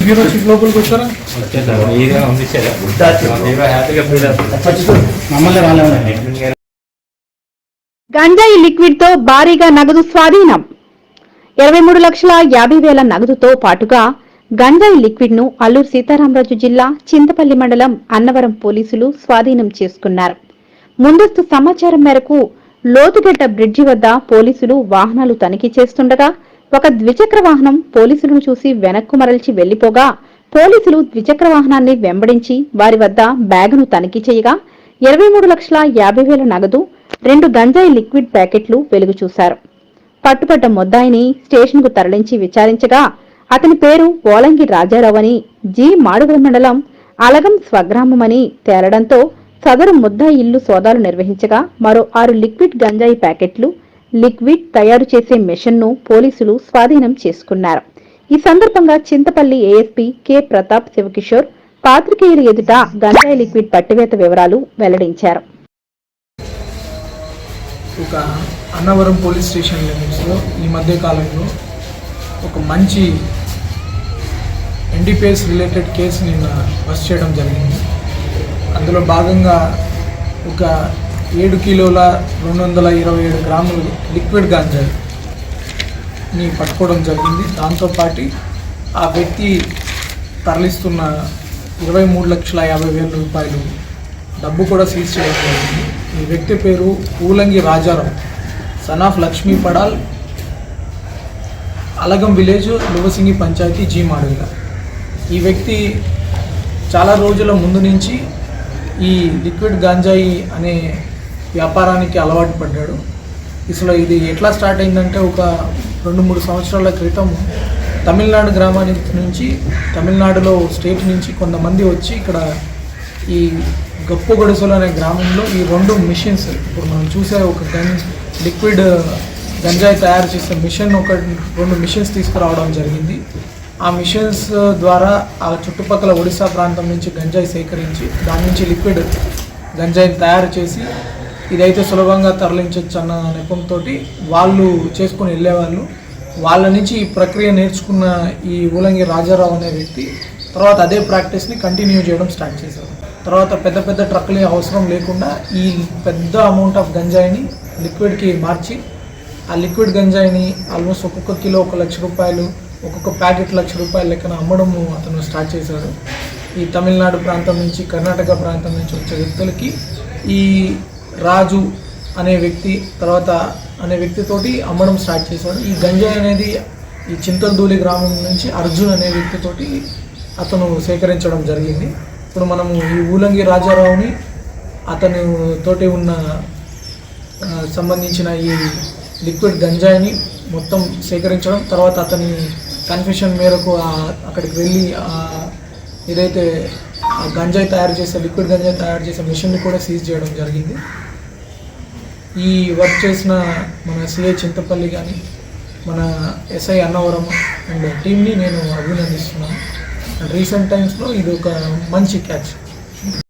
మీరు వచ్చి లోపలికి వచ్చారా? మమ్మల్ని గంజాయి లిక్విడ్తో భారీగా నగదు స్వాధీనం. ఇరవై మూడు లక్షల యాభై వేల నగదుతో పాటుగా గంజాయి లిక్విడ్ను అల్లూరు సీతారామరాజు జిల్లా చింతపల్లి మండలం అన్నవరం పోలీసులు స్వాధీనం చేసుకున్నారు. ముందస్తు సమాచారం మేరకు లోతుగడ్డ బ్రిడ్జి వద్ద పోలీసులు వాహనాలు తనిఖీ చేస్తుండగా ఒక ద్విచక్ర వాహనం పోలీసులను చూసి వెనక్కు మరల్చి వెళ్ళిపోగా పోలీసులు ద్విచక్ర వాహనాన్ని వెంబడించి వారి వద్ద బ్యాగును తనిఖీ చేయగా ఇరవై మూడు లక్షల యాభై వేల నగదు రెండు గంజాయి లిక్విడ్ ప్యాకెట్లు వెలుగు చూశారు. పట్టుపడ్డ ముద్దాయిని స్టేషన్కు తరలించి విచారించగా అతని పేరు ఓలంగి రాజారావు అని జి. మాడుగుల మండలం అలగం స్వగ్రామమని తేలడంతో సదరు ముద్దాయి ఇల్లు సోదాలు నిర్వహించగా మరో ఆరు లిక్విడ్ గంజాయి ప్యాకెట్లు లిక్విడ్ తయారు చేసే మెషిన్ను పోలీసులు స్వాధీనం చేసుకున్నారు. ఈ సందర్భంగా చింతపల్లి ఏఎస్పీ కె. ప్రతాప్ శివకిషోర్ పాత్రికేయుల ఎదుట గంజాయి లిక్విడ్ పట్టివేత వివరాలు వెల్లడించారు. ఒక అన్నవరం పోలీస్ స్టేషన్ లిమిట్స్లో ఈ మధ్య కాలంలో ఒక మంచి ఎన్డీపీఎస్ రిలేటెడ్ కేసు నిన్న బస్ చేయడం జరిగింది. అందులో భాగంగా ఒక ఏడు కిలోల రెండు వందల ఇరవై ఏడు గ్రాములు లిక్విడ్ గాంజాని పట్టుకోవడం జరిగింది. దాంతోపాటు ఆ వ్యక్తి తరలిస్తున్న ఇరవై మూడు లక్షల యాభై వేల రూపాయలు డబ్బు కూడా సీజ్ చేయడం జరిగింది. ఈ వ్యక్తి పేరు Pulangi Rajarao son of Lakshmi Padal Alagam village Luvasingi panchayat G Madugula ఈ వ్యక్తి చాలా రోజుల ముందు నుంచి ఈ లిక్విడ్ గాంజాయి అనే వ్యాపారానికి అలవాటు పడ్డాడు. అసలు ఇది ఎట్లా స్టార్ట్ అయిందంటే ఒక రెండు మూడు సంవత్సరాల క్రితం తమిళనాడు గ్రామానికి నుంచి తమిళనాడులో స్టేట్ నుంచి కొంతమంది వచ్చి ఇక్కడ ఈ గప్పు గొడుసులు అనే గ్రామంలో ఈ రెండు మిషన్స్ ఇప్పుడు మనం చూసే ఒక గన్ లిక్విడ్ గంజాయి తయారు చేసే మిషన్ ఒక రెండు మిషన్స్ తీసుకురావడం జరిగింది. ఆ మిషన్స్ ద్వారా ఆ చుట్టుపక్కల ఒడిశా ప్రాంతం నుంచి గంజాయి సేకరించి దాని నుంచి లిక్విడ్ గంజాయిని తయారు చేసి ఇదైతే సులభంగా తరలించవచ్చు అన్న నెపంతో వాళ్ళు చేసుకుని వెళ్ళేవాళ్ళు. వాళ్ళ నుంచి ఈ ప్రక్రియ నేర్చుకున్న ఈ ఊలంగి రాజారావు అనే వ్యక్తి తర్వాత అదే ప్రాక్టీస్ని కంటిన్యూ చేయడం స్టార్ట్ చేశారు. తర్వాత పెద్ద పెద్ద ట్రక్కులు అవసరం లేకుండా ఈ పెద్ద అమౌంట్ ఆఫ్ గంజాయిని లిక్విడ్కి మార్చి ఆ లిక్విడ్ గంజాయిని ఆల్మోస్ట్ ఒక్కొక్క కిలో ఒక లక్ష రూపాయలు ఒక్కొక్క ప్యాకెట్ లక్ష రూపాయల లెక్కన అమ్మడము అతను స్టార్ట్ చేశాడు. ఈ తమిళనాడు ప్రాంతం నుంచి కర్ణాటక ప్రాంతం నుంచి వచ్చే వ్యక్తులకి ఈ రాజు అనే వ్యక్తి తర్వాత అనే వ్యక్తితోటి అమ్మడం స్టార్ట్ చేశాడు. ఈ గంజాయి అనేది ఈ చింతలదూలి గ్రామం నుంచి అర్జున్ అనే వ్యక్తితోటి అతను సేకరించడం జరిగింది. ఇప్పుడు మనము ఈ ఊలంగి రాజారావుని అతను తోటి ఉన్న సంబంధించిన ఈ లిక్విడ్ గంజాయిని మొత్తం సేకరించడం తర్వాత అతని కన్ఫ్యూషన్ మేరకు అక్కడికి వెళ్ళి ఏదైతే ఆ గంజాయి తయారు చేసే లిక్విడ్ గంజాయి తయారు చేసే మిషన్ని కూడా సీజ్ చేయడం జరిగింది. ఈ వర్క్ చేసిన మన సిఐ చింతపల్లి కానీ మన ఎస్ఐ అన్నవరం అండ్ టీమ్ని నేను అభినందిస్తున్నాను. అండ్ రీసెంట్ టైమ్స్లో ఇది ఒక మంచి క్యాచ్.